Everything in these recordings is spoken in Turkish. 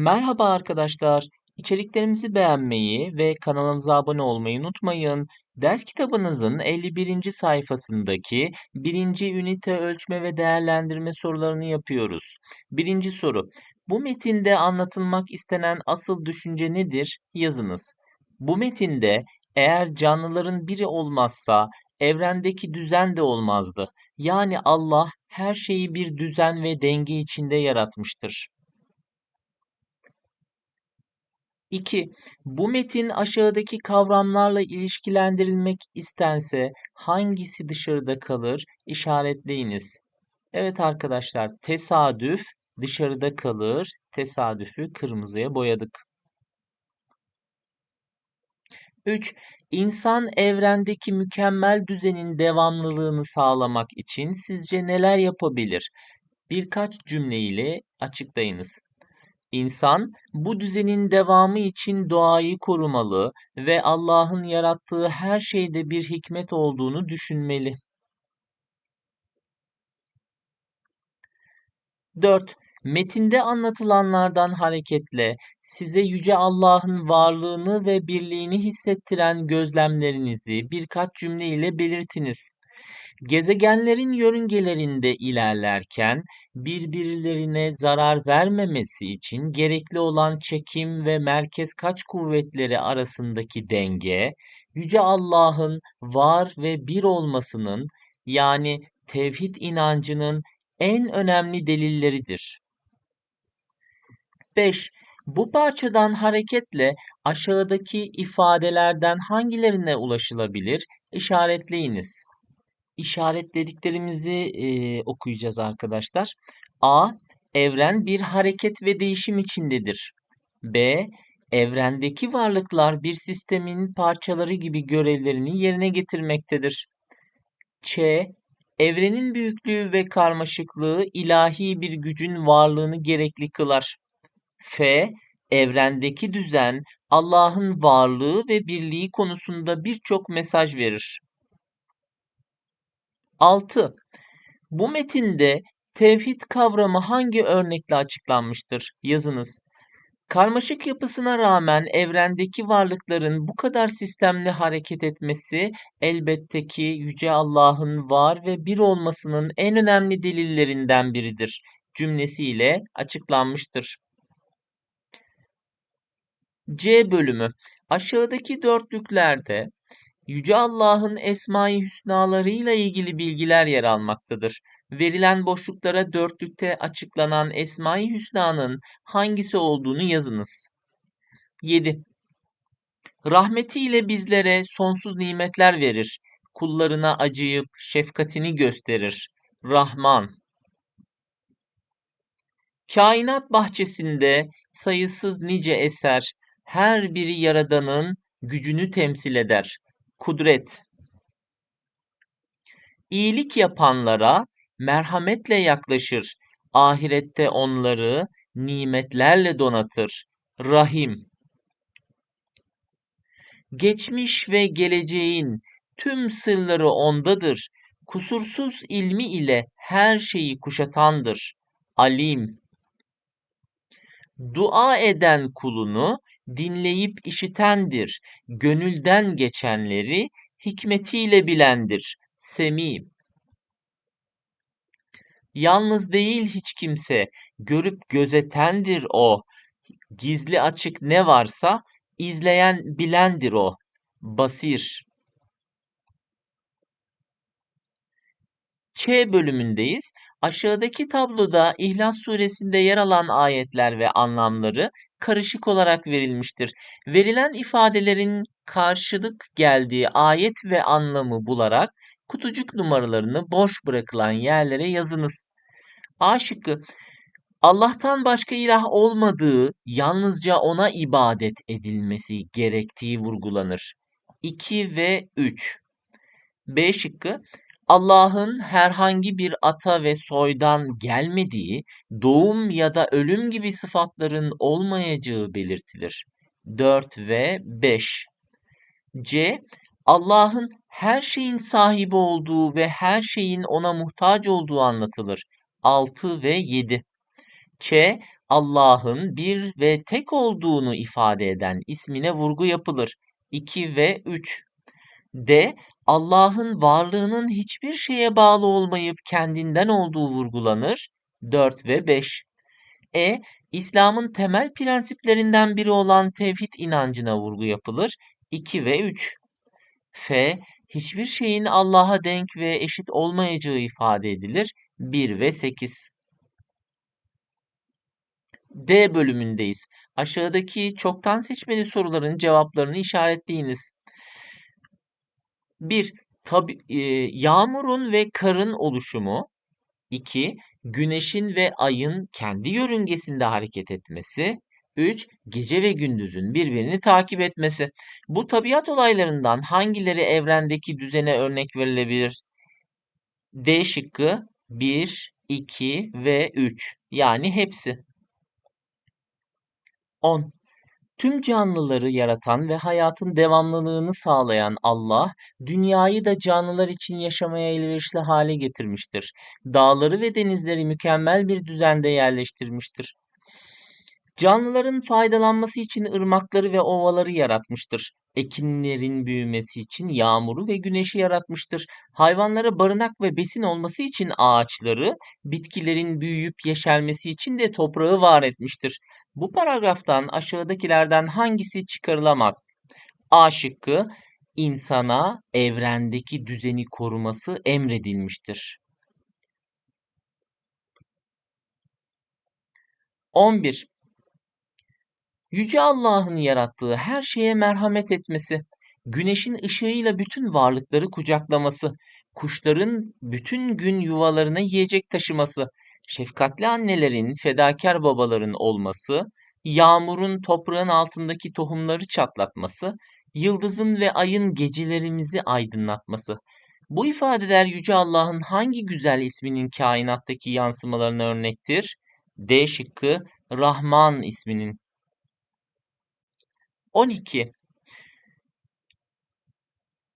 Merhaba arkadaşlar. İçeriklerimizi beğenmeyi ve kanalımıza abone olmayı unutmayın. Ders kitabınızın 51. sayfasındaki 1. ünite ölçme ve değerlendirme sorularını yapıyoruz. Birinci soru. Bu metinde anlatılmak istenen asıl düşünce nedir? Yazınız. Bu metinde eğer canlıların biri olmazsa evrendeki düzen de olmazdı. Yani Allah her şeyi bir düzen ve denge içinde yaratmıştır. 2. Bu metin aşağıdaki kavramlarla ilişkilendirilmek istense hangisi dışarıda kalır? İşaretleyiniz. Evet arkadaşlar, tesadüf dışarıda kalır. Tesadüfü kırmızıya boyadık. 3. İnsan evrendeki mükemmel düzenin devamlılığını sağlamak için sizce neler yapabilir? Birkaç cümleyle açıklayınız. İnsan bu düzenin devamı için doğayı korumalı ve Allah'ın yarattığı her şeyde bir hikmet olduğunu düşünmeli. 4. Metinde anlatılanlardan hareketle size yüce Allah'ın varlığını ve birliğini hissettiren gözlemlerinizi birkaç cümle ile belirtiniz. Gezegenlerin yörüngelerinde ilerlerken birbirlerine zarar vermemesi için gerekli olan çekim ve merkez kaç kuvvetleri arasındaki denge, Yüce Allah'ın var ve bir olmasının yani tevhid inancının en önemli delilleridir. 5. Bu parçadan hareketle aşağıdaki ifadelerden hangilerine ulaşılabilir? İşaretleyiniz işaretlediklerimizi e, okuyacağız arkadaşlar. A. Evren bir hareket ve değişim içindedir. B. Evrendeki varlıklar bir sistemin parçaları gibi görevlerini yerine getirmektedir. Ç. Evrenin büyüklüğü ve karmaşıklığı ilahi bir gücün varlığını gerekli kılar. F. Evrendeki düzen Allah'ın varlığı ve birliği konusunda birçok mesaj verir. 6. Bu metinde tevhid kavramı hangi örnekle açıklanmıştır? Yazınız. Karmaşık yapısına rağmen evrendeki varlıkların bu kadar sistemli hareket etmesi elbette ki Yüce Allah'ın var ve bir olmasının en önemli delillerinden biridir cümlesiyle açıklanmıştır. C bölümü aşağıdaki dörtlüklerde Yüce Allah'ın Esma-i Hüsnalarıyla ilgili bilgiler yer almaktadır. Verilen boşluklara dörtlükte açıklanan Esma-i Hüsna'nın hangisi olduğunu yazınız. 7. Rahmetiyle bizlere sonsuz nimetler verir. Kullarına acıyıp şefkatini gösterir. Rahman. Kainat bahçesinde sayısız nice eser, her biri Yaradan'ın gücünü temsil eder kudret. İyilik yapanlara merhametle yaklaşır. Ahirette onları nimetlerle donatır. Rahim. Geçmiş ve geleceğin tüm sırları ondadır. Kusursuz ilmi ile her şeyi kuşatandır. Alim. Dua eden kulunu dinleyip işitendir. Gönülden geçenleri hikmetiyle bilendir. Semi. Yalnız değil hiç kimse, görüp gözetendir o. Gizli açık ne varsa izleyen bilendir o. Basir. Ç bölümündeyiz. Aşağıdaki tabloda İhlas suresinde yer alan ayetler ve anlamları karışık olarak verilmiştir. Verilen ifadelerin karşılık geldiği ayet ve anlamı bularak kutucuk numaralarını boş bırakılan yerlere yazınız. A şıkkı Allah'tan başka ilah olmadığı, yalnızca ona ibadet edilmesi gerektiği vurgulanır. 2 ve 3 B şıkkı Allah'ın herhangi bir ata ve soydan gelmediği, doğum ya da ölüm gibi sıfatların olmayacağı belirtilir. 4 ve 5. C. Allah'ın her şeyin sahibi olduğu ve her şeyin ona muhtaç olduğu anlatılır. 6 ve 7. Ç. Allah'ın bir ve tek olduğunu ifade eden ismine vurgu yapılır. 2 ve 3. D. Allah'ın varlığının hiçbir şeye bağlı olmayıp kendinden olduğu vurgulanır. 4 ve 5. E. İslam'ın temel prensiplerinden biri olan tevhid inancına vurgu yapılır. 2 ve 3. F. Hiçbir şeyin Allah'a denk ve eşit olmayacağı ifade edilir. 1 ve 8. D bölümündeyiz. Aşağıdaki çoktan seçmeli soruların cevaplarını işaretleyiniz. 1. Tabi, e, yağmurun ve karın oluşumu. 2. Güneşin ve ayın kendi yörüngesinde hareket etmesi. 3. Gece ve gündüzün birbirini takip etmesi. Bu tabiat olaylarından hangileri evrendeki düzene örnek verilebilir? D şıkkı 1, 2 ve 3. Yani hepsi. 10. Tüm canlıları yaratan ve hayatın devamlılığını sağlayan Allah, dünyayı da canlılar için yaşamaya elverişli hale getirmiştir. Dağları ve denizleri mükemmel bir düzende yerleştirmiştir. Canlıların faydalanması için ırmakları ve ovaları yaratmıştır. Ekinlerin büyümesi için yağmuru ve güneşi yaratmıştır. Hayvanlara barınak ve besin olması için ağaçları, bitkilerin büyüyüp yeşermesi için de toprağı var etmiştir. Bu paragraftan aşağıdakilerden hangisi çıkarılamaz? A şıkkı insana evrendeki düzeni koruması emredilmiştir. 11. Yüce Allah'ın yarattığı her şeye merhamet etmesi, güneşin ışığıyla bütün varlıkları kucaklaması, kuşların bütün gün yuvalarına yiyecek taşıması, şefkatli annelerin, fedakar babaların olması, yağmurun toprağın altındaki tohumları çatlatması, yıldızın ve ayın gecelerimizi aydınlatması. Bu ifadeler Yüce Allah'ın hangi güzel isminin kainattaki yansımalarına örnektir? D şıkkı Rahman isminin. 12.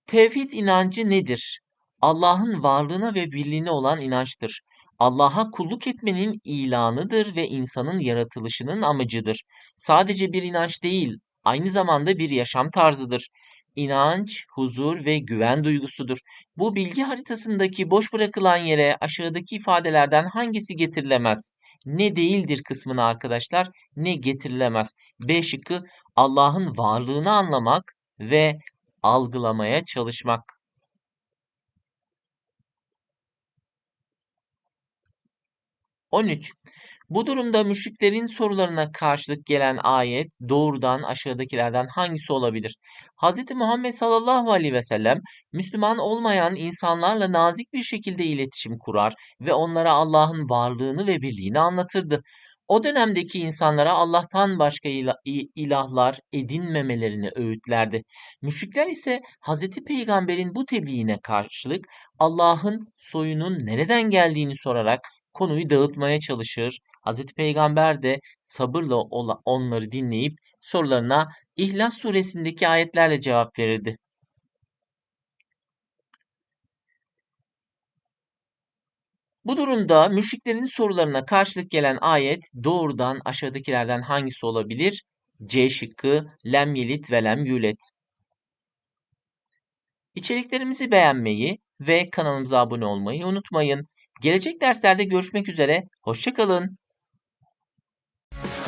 Tevhid inancı nedir? Allah'ın varlığına ve birliğine olan inançtır. Allah'a kulluk etmenin ilanıdır ve insanın yaratılışının amacıdır. Sadece bir inanç değil, aynı zamanda bir yaşam tarzıdır. İnanç, huzur ve güven duygusudur. Bu bilgi haritasındaki boş bırakılan yere aşağıdaki ifadelerden hangisi getirilemez? Ne değildir kısmına arkadaşlar, ne getirilemez. B şıkkı Allah'ın varlığını anlamak ve algılamaya çalışmak. 13. Bu durumda müşriklerin sorularına karşılık gelen ayet doğrudan aşağıdakilerden hangisi olabilir? Hz. Muhammed sallallahu aleyhi ve sellem Müslüman olmayan insanlarla nazik bir şekilde iletişim kurar ve onlara Allah'ın varlığını ve birliğini anlatırdı. O dönemdeki insanlara Allah'tan başka ilahlar edinmemelerini öğütlerdi. Müşrikler ise Hz. Peygamber'in bu tebliğine karşılık Allah'ın soyunun nereden geldiğini sorarak konuyu dağıtmaya çalışır. Hz. Peygamber de sabırla onları dinleyip sorularına İhlas suresindeki ayetlerle cevap verirdi. Bu durumda müşriklerin sorularına karşılık gelen ayet doğrudan aşağıdakilerden hangisi olabilir? C şıkkı lem yelit ve lem yulet. İçeriklerimizi beğenmeyi ve kanalımıza abone olmayı unutmayın. Gelecek derslerde görüşmek üzere, hoşçakalın. Bye.